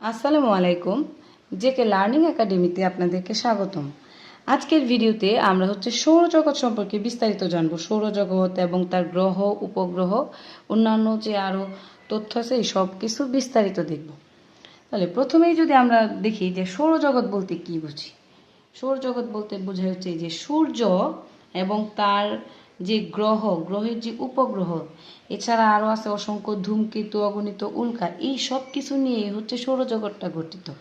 আসসালামু আলাইকুম, JK learning একাডেমিতে আপনাদেরকে স্বাগতম। আজকের ভিডিওতে আমরা হচ্ছে সৌরজগৎ সম্পর্কে বিস্তারিত জানব। সৌরজগৎ এবং তার গ্রহ, উপগ্রহ, অন্যান্য যে আরও তথ্য আছে, এই সব কিছু বিস্তারিত দেখব। তাহলে প্রথমেই যদি আমরা দেখি যে সৌরজগৎ বলতে কি বুঝি? সৌরজগৎ বলতে বোঝা হচ্ছে যে সূর্য এবং তার যে গ্রহ, গ্রহের যে উপগ্রহ, এছাড়া আরও আছে অসংখ্য ধূমকেতু, অগণিত উল্কা, এই সব কিছু নিয়েই হচ্ছে সৌরজগৎটা গঠিত।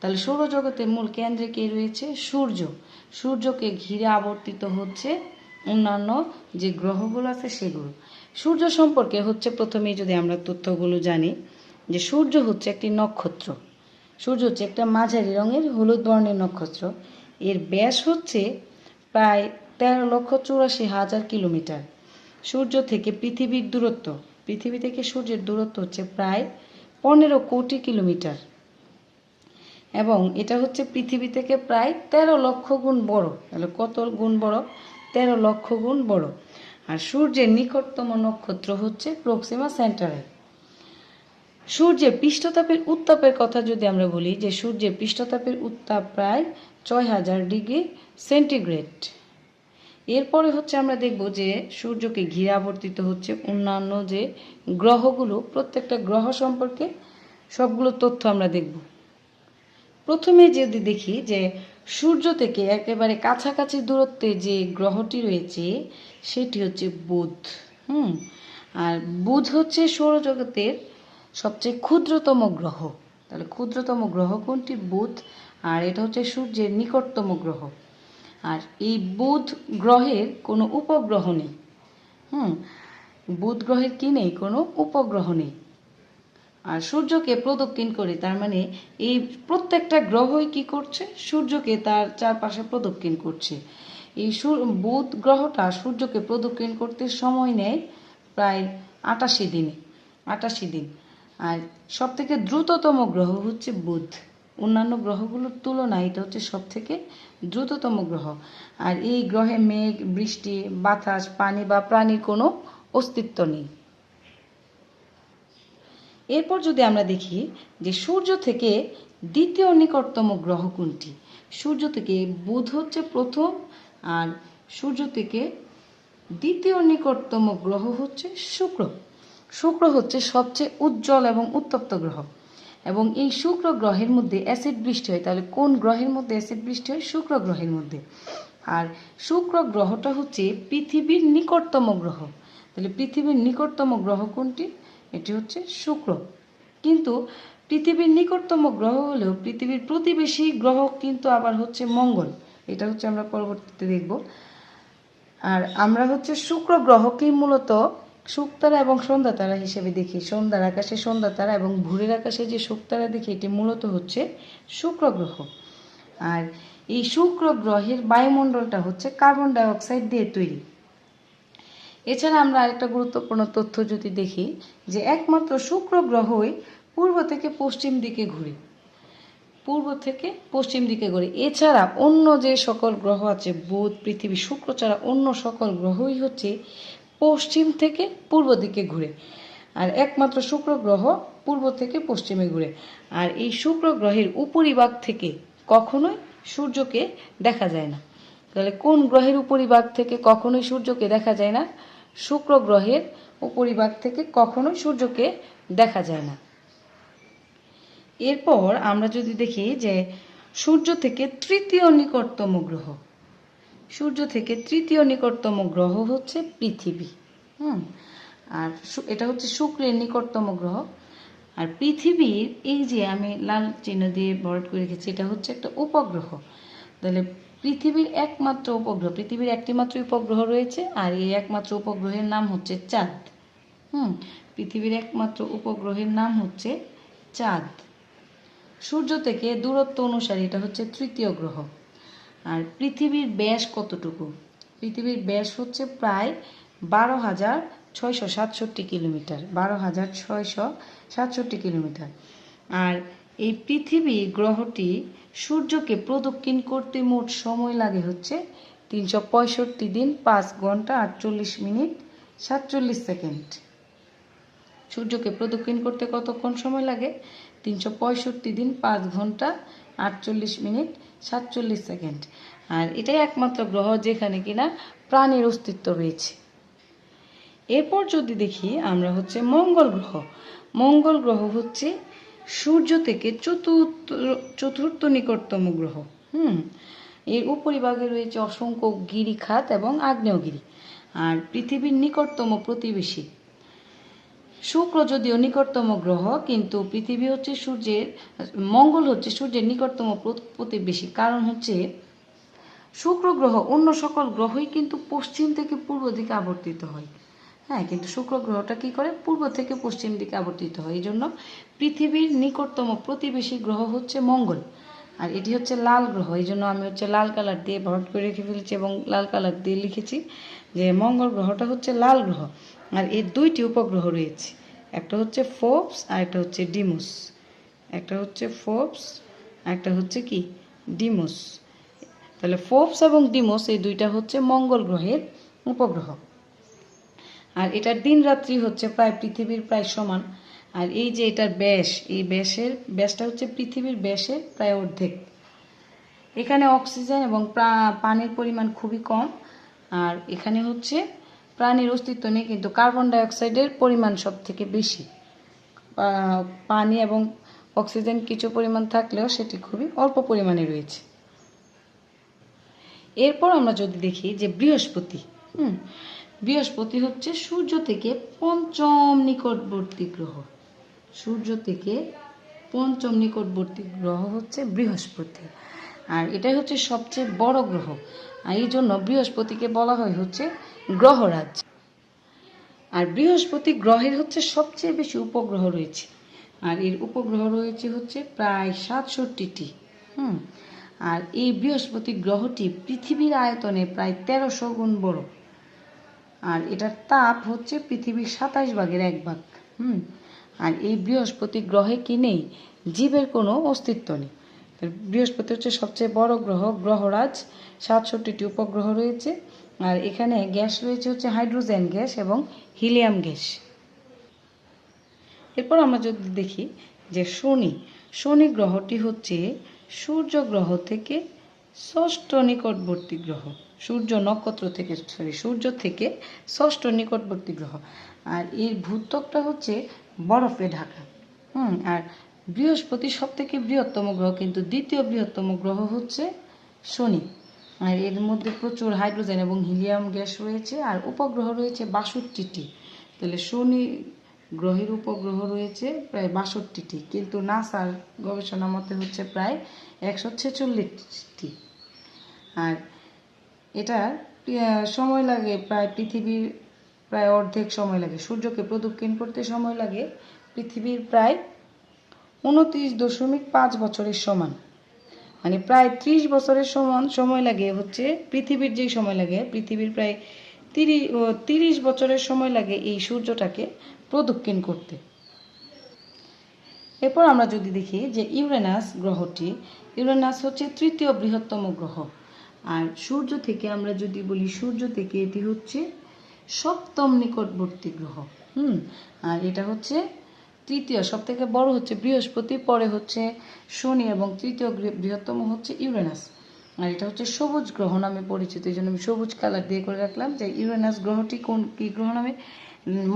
তাহলে সৌরজগতের মূল কেন্দ্রে কে রয়েছে? সূর্য। সূর্যকে ঘিরে আবর্তিত হচ্ছে অন্যান্য যে গ্রহগুলো আছে সেগুলো। সূর্য সম্পর্কে হচ্ছে প্রথমেই যদি আমরা তথ্যগুলো জানি, যে সূর্য হচ্ছে একটি নক্ষত্র। সূর্য হচ্ছে একটা মাঝারি রঙের হলুদ বর্ণের নক্ষত্র। এর ব্যাস হচ্ছে প্রায় তেরো লক্ষ চুরাশি হাজার কিলোমিটার। সূর্য থেকে পৃথিবীর দূরত্ব। পৃথিবী থেকে সূর্যের দূরত্ব হচ্ছে প্রায় পনেরো কোটি কিলোমিটার। এবং এটা হচ্ছে পৃথিবী থেকে প্রায় তেরো লক্ষ গুণ বড়। তাহলে কত গুণ বড়? তেরো লক্ষ গুণ বড়। আর সূর্যের নিকটতম নক্ষত্র হচ্ছে প্রক্সিমা সেন্টারে। সূর্যের পৃষ্ঠতাপের উত্তাপের কথা যদি আমরা বলি যে সূর্যের পৃষ্ঠতাপের উত্তাপ প্রায় ছয় হাজার ডিগ্রি সেন্টিগ্রেড। এরপরে হচ্ছে আমরা দেখব যে সূর্যকে ঘিরে আবর্তিত হচ্ছে অন্যান্য যে গ্রহগুলো, প্রত্যেকটা গ্রহ সম্পর্কে সবগুলো তথ্য আমরা দেখব। প্রথমে যদি দেখি যে সূর্য থেকে একেবারে কাছাকাছি দূরত্বে যে গ্রহটি রয়েছে, সেটি হচ্ছে বুধ। হুম, আর বুধ হচ্ছে সৌরজগতের সবচেয়ে ক্ষুদ্রতম গ্রহ। তাহলে ক্ষুদ্রতম গ্রহ কোনটি? বুধ। আর এটা হচ্ছে সূর্যের নিকটতম গ্রহ। আর এই বুধ গ্রহের কোনো উপগ্রহ নেই। হুম, বুধ গ্রহের কি নেই? কোনো উপগ্রহ নেই। আর সূর্যকে প্রদক্ষিণ করে, তার মানে এই প্রত্যেকটা গ্রহই কি করছে? সূর্যকে তার চারপাশে প্রদক্ষিণ করছে। এই বুধ গ্রহটা সূর্যকে প্রদক্ষিণ করতে সময় নেয় প্রায় আটাশি দিনে, আটাশি দিন। আর সব থেকে দ্রুততম গ্রহ হচ্ছে বুধ। অন্যান্য গ্রহগুলোর তুলনায় এটা হচ্ছে সব থেকে দ্রুততম গ্রহ। আর এই গ্রহে মেঘ, বৃষ্টি, বাতাস, পানি বা প্রাণীর কোনো অস্তিত্ব নেই। এরপর যদি আমরা দেখি যে সূর্য থেকে দ্বিতীয় নিকটতম গ্রহ কোনটি? সূর্য থেকে বুধ হচ্ছে প্রথম আর সূর্য থেকে দ্বিতীয় নিকটতম গ্রহ হচ্ছে শুক্র। শুক্র হচ্ছে সবচেয়ে উজ্জ্বল এবং উত্তপ্ত গ্রহ। এবং এই শুক্র গ্রহের মধ্যে অ্যাসিড বৃষ্টি হয়, তাহলে কোন গ্রহের মধ্যে অ্যাসিড বৃষ্টি হয়? শুক্র গ্রহের মধ্যে। আর শুক্র গ্রহটা হচ্ছে পৃথিবীর নিকটতম গ্রহ। তাহলে পৃথিবীর নিকটতম গ্রহ কোনটি? এটি হচ্ছে শুক্র। কিন্তু পৃথিবীর নিকটতম গ্রহ হলেও পৃথিবীর প্রতিবেশী গ্রহ কিন্তু আবার হচ্ছে মঙ্গল। এটা হচ্ছে আমরা পরবর্তীতে দেখব। আর আমরা হচ্ছে শুক্র গ্রহকেই মূলত শুকতারা এবং সন্ধ্যা তারা হিসেবে দেখি। সন্ধ্যার আকাশে সন্ধ্যা তারা এবং ভোরের আকাশে যে শুকতারা দেখি, এটি মূলত হচ্ছে শুক্র গ্রহ আর এই শুক্র গ্রহের বায়ুমণ্ডলটা হচ্ছে কার্বন ডাইঅক্সাইড দিয়ে তৈরি। এছাড়া আমরা আরেকটা গুরুত্বপূর্ণ তথ্য যদি দেখি, যে একমাত্র শুক্র গ্রহই পূর্ব থেকে পশ্চিম দিকে ঘুরে। পূর্ব থেকে পশ্চিম দিকে ঘুরে। এছাড়া অন্য যে সকল গ্রহ আছে, বুধ, পৃথিবী, শুক্র ছাড়া অন্য সকল গ্রহই হচ্ছে পশ্চিম থেকে পূর্ব দিকে ঘুরে। আর একমাত্র শুক্র গ্রহ পূর্ব থেকে পশ্চিমে ঘুরে। আর এই শুক্র গ্রহের উপরিভাগ থেকে কখনোই সূর্যকে দেখা যায় না। তাহলে কোন গ্রহের উপরিভাগ থেকে কখনোই সূর্যকে দেখা যায় না? শুক্র গ্রহের উপরিভাগ থেকে কখনোই সূর্যকে দেখা যায় না। এরপর আমরা যদি দেখি যে সূর্য থেকে তৃতীয় নিকটতম গ্রহ সূর্য থেকে তৃতীয় নিকটতম গ্রহ হচ্ছে পৃথিবী, হুম? আর এটা হচ্ছে শুক্রের নিকটতম গ্রহ। আর পৃথিবীর এই যে আমি লাল চিহ্ন দিয়ে বর্ড করে রেখেছি, এটা হচ্ছে একটা উপগ্রহ। তাহলে পৃথিবীর একমাত্র উপগ্রহ পৃথিবীর একটি মাত্র উপগ্রহ রয়েছে, আর এই একমাত্র উপগ্রহের নাম হচ্ছে চাঁদ, হুম? পৃথিবীর একমাত্র উপগ্রহের নাম হচ্ছে চাঁদ। সূর্য থেকে দূরত্ব অনুসারে এটা হচ্ছে তৃতীয় গ্রহ। আর পৃথিবীর ব্যাস কতটুকু? পৃথিবীর ব্যাস হচ্ছে প্রায় বারো হাজার ছয়শো সাতষট্টি কিলোমিটার, বারো হাজার ছয়শো সাতষট্টি কিলোমিটার। আর এই পৃথিবী গ্রহটি সূর্যকে প্রদক্ষিণ করতে মোট সময় লাগে হচ্ছে তিনশো পঁয়ষট্টি দিন পাঁচ ঘণ্টা আটচল্লিশ মিনিট সাতচল্লিশ সেকেন্ড। সূর্যকে প্রদক্ষিণ করতে কতক্ষণ সময় লাগে? তিনশো পঁয়ষট্টি দিন পাঁচ ঘণ্টা আটচল্লিশ মিনিট সাতচল্লিশ সেকেন্ড। আর এটাই একমাত্র গ্রহ যেখানে কিনা প্রাণীর অস্তিত্ব রয়েছে। এরপর যদি দেখি, আমরা হচ্ছে মঙ্গল গ্রহ। মঙ্গল গ্রহ হচ্ছে সূর্য থেকে চতুর্থ চতুর্থ নিকটতম গ্রহ। হুম, এর উপরিভাগে রয়েছে অসংখ্য গিরিখাত এবং আগ্নেয়গিরি। আর পৃথিবীর নিকটতম প্রতিবেশী শুক্র যদিও নিকটতম গ্রহ, কিন্তু পৃথিবী হচ্ছে সূর্যের, মঙ্গল হচ্ছে সূর্যের নিকটতম প্রতিবেশী। কারণ হচ্ছে, শুক্র গ্রহ অন্য সকল গ্রহই কিন্তু পশ্চিম থেকে পূর্ব দিকে আবর্তিত হয়। হ্যাঁ কিন্তু শুক্র গ্রহটা কি করে? পূর্ব থেকে পশ্চিম দিকে আবর্তিত হয়। এই জন্য পৃথিবীর নিকটতম প্রতিবেশী গ্রহ হচ্ছে মঙ্গল। আর এটি হচ্ছে লাল গ্রহ। এই জন্য আমি হচ্ছে লাল কালার দিয়ে ভরাট করে রেখে ফেলেছি এবং লাল কালার দিয়ে লিখেছি যে মঙ্গল গ্রহটা হচ্ছে লাল গ্রহ। আর এর দুইটি উপগ্রহ রয়েছে। একটা হচ্ছে ফোবস, আর একটা হচ্ছে ডিমোস। একটা হচ্ছে ফোবস, আর একটা হচ্ছে কি? ডিমোস। তাহলে ফোবস এবং ডিমোস এই দুইটা হচ্ছে মঙ্গল গ্রহের উপগ্রহ। আর এটার দিন রাত্রি হচ্ছে প্রায় পৃথিবীর প্রায় সমান। আর এই যে এটার ব্যাস, এই ব্যাসের, ব্যাসটা হচ্ছে পৃথিবীর ব্যাসের প্রায় অর্ধেক। এখানে অক্সিজেন এবং পানির পরিমাণ খুবই কম। আর এখানে হচ্ছে প্রাণীর অস্তিত্ব নেই, কিন্তু কার্বন ডাইঅক্সাইডের পরিমাণ সব থেকে বেশি পানি এবং অক্সিজেন কিছু পরিমাণ থাকলেও সেটি খুবই অল্প পরিমাণে রয়েছে। এরপর আমরা যদি দেখি যে বৃহস্পতি, হুম, বৃহস্পতি হচ্ছে সূর্য থেকে পঞ্চম নিকটবর্তী গ্রহ। সূর্য থেকে পঞ্চম নিকটবর্তী গ্রহ হচ্ছে বৃহস্পতি। আর এটাই হচ্ছে সবচেয়ে বড় গ্রহ। আর এই জন্য বৃহস্পতিকে বলা হয় হচ্ছে গ্রহরাজ। আর বৃহস্পতি গ্রহের হচ্ছে সবচেয়ে বেশি উপগ্রহ রয়েছে। আর এর উপগ্রহ রয়েছে হচ্ছে প্রায় সাতষট্টিটি। হুম। আর এই বৃহস্পতি গ্রহটি পৃথিবীর আয়তনে প্রায় তেরোশো গুণ বড়। আর এটার তাপ হচ্ছে পৃথিবীর সাতাশ ভাগের এক ভাগ। হুম। আর এই বৃহস্পতি গ্রহে কি নেই? জীবের কোনো অস্তিত্ব নেই। বৃহস্পতি হচ্ছে সবচেয়ে বড় গ্রহ, গ্রহরাজ। সাতষট্টিটি উপগ্রহ রয়েছে। আর এখানে গ্যাস রয়েছে হচ্ছে হাইড্রোজেন গ্যাস এবং হিলিয়াম গ্যাস। এরপর আমরা যদি দেখি যে শনি শনি গ্রহটি হচ্ছে সূর্য গ্রহ থেকে ষষ্ঠ নিকটবর্তী গ্রহ। সূর্য নক্ষত্র থেকে সরি সূর্য থেকে ষষ্ঠ নিকটবর্তী গ্রহ। আর এর ভূত্বকটা হচ্ছে বরফে ঢাকা। হুম, আর বৃহস্পতি সব থেকে বৃহত্তম গ্রহ, কিন্তু দ্বিতীয় বৃহত্তম গ্রহ হচ্ছে শনি। আর এর মধ্যে প্রচুর হাইড্রোজেন এবং হিলিয়াম গ্যাস রয়েছে, আর উপগ্রহ রয়েছে বাষট্টিটি। তাহলে শনি গ্রহের উপগ্রহ রয়েছে প্রায় বাষট্টিটি, কিন্তু নাসার গবেষণা মতে হচ্ছে প্রায় একশো ছেচল্লিশটি। আর এটার সময় লাগে প্রায় পৃথিবীর প্রায় অর্ধেক সময় লাগে। সূর্যকে প্রদক্ষিণ করতে সময় লাগে, পৃথিবীর প্রায় উনত্রিশ দশমিক পাঁচ বছরের সমান। মানে প্রায় ত্রিশ বছরের সমান সময় লাগে হচ্ছে, পৃথিবীর যেই সময় লাগে, পৃথিবীর প্রায় তিরিশ তিরিশ বছরের সময় লাগে এই সূর্যটাকে প্রদক্ষিণ করতে। এরপর আমরা যদি দেখি যে ইউরেনাস গ্রহটি, ইউরেনাস হচ্ছে তৃতীয় বৃহত্তম গ্রহ। আর সূর্য থেকে আমরা যদি বলি, সূর্য থেকে এটি হচ্ছে সপ্তম নিকটবর্তী গ্রহ। হুম, আর এটা হচ্ছে তৃতীয় সব থেকে বড় হচ্ছে বৃহস্পতি, পরে হচ্ছে শনি এবং তৃতীয় বৃহত্তম হচ্ছে ইউরেনাস। আর এটা হচ্ছে সবুজ গ্রহ নামে পরিচিত, এই জন্য আমি সবুজ কালার দিয়ে করে রাখলাম যে ইউরেনাস গ্রহটি কোন, কি গ্রহ নামে?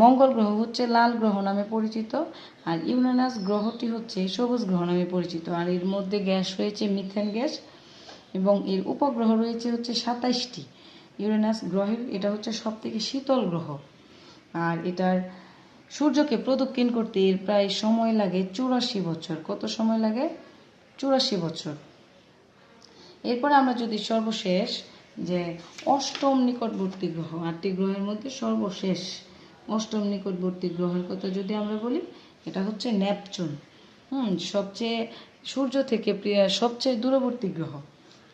মঙ্গল গ্রহ হচ্ছে লাল গ্রহ নামে পরিচিত, আর ইউরেনাস গ্রহটি হচ্ছে সবুজ গ্রহ নামে পরিচিত, আর এর মধ্যে গ্যাস রয়েছে মিথেন গ্যাস, এবং এর উপগ্রহ রয়েছে হচ্ছে সাতাইশটি। ইউরেনাস গ্রহের, এটা হচ্ছে সব থেকে শীতল গ্রহ, আর এটার সূর্যকে প্রদক্ষিণ করতে এর প্রায় সময় লাগে চুরাশি বছর। কত সময় লাগে? চুরাশি বছর। এরপরে আমরা যদি সর্বশেষ যে অষ্টম নিকটবর্তী গ্রহ, আটটি গ্রহের মধ্যে সর্বশেষ অষ্টম নিকটবর্তী গ্রহের কথা যদি আমরা বলি, এটা হচ্ছে নেপচুন। হুম, সবচেয়ে সূর্য থেকে সবচেয়ে দূরবর্তী গ্রহ।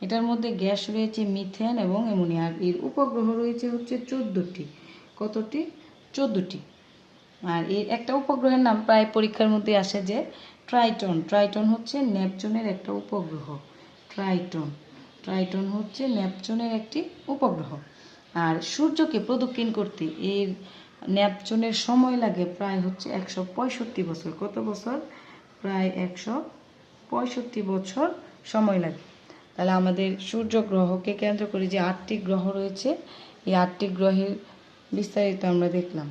এটার মধ্যে গ্যাস রয়েছে মিথেন এবং অ্যামোনিয়া। আর এর উপগ্রহ রয়েছে হচ্ছে চোদ্দোটি। কতটি? চোদ্দোটি। আর এর একটা উপগ্রহের নাম প্রায় পরীক্ষার মধ্যে আসে যে ট্রাইটন। ট্রাইটন হচ্ছে নেপচুনের একটা উপগ্রহ। ট্রাইটন। ট্রাইটন হচ্ছে নেপচুনের একটি উপগ্রহ। আর সূর্যকে প্রদক্ষিণ করতে এর নেপচুনের সময় লাগে প্রায় হচ্ছে একশো পঁয়ষট্টি বছর। কত বছর? প্রায় একশো পঁয়ষট্টি বছর সময় লাগে। তাহলে আমাদের সূর্য গ্রহকে কেন্দ্র করে যে আটটি গ্রহ রয়েছে, এই আটটি গ্রহের বিস্তারিত আমরা দেখলাম।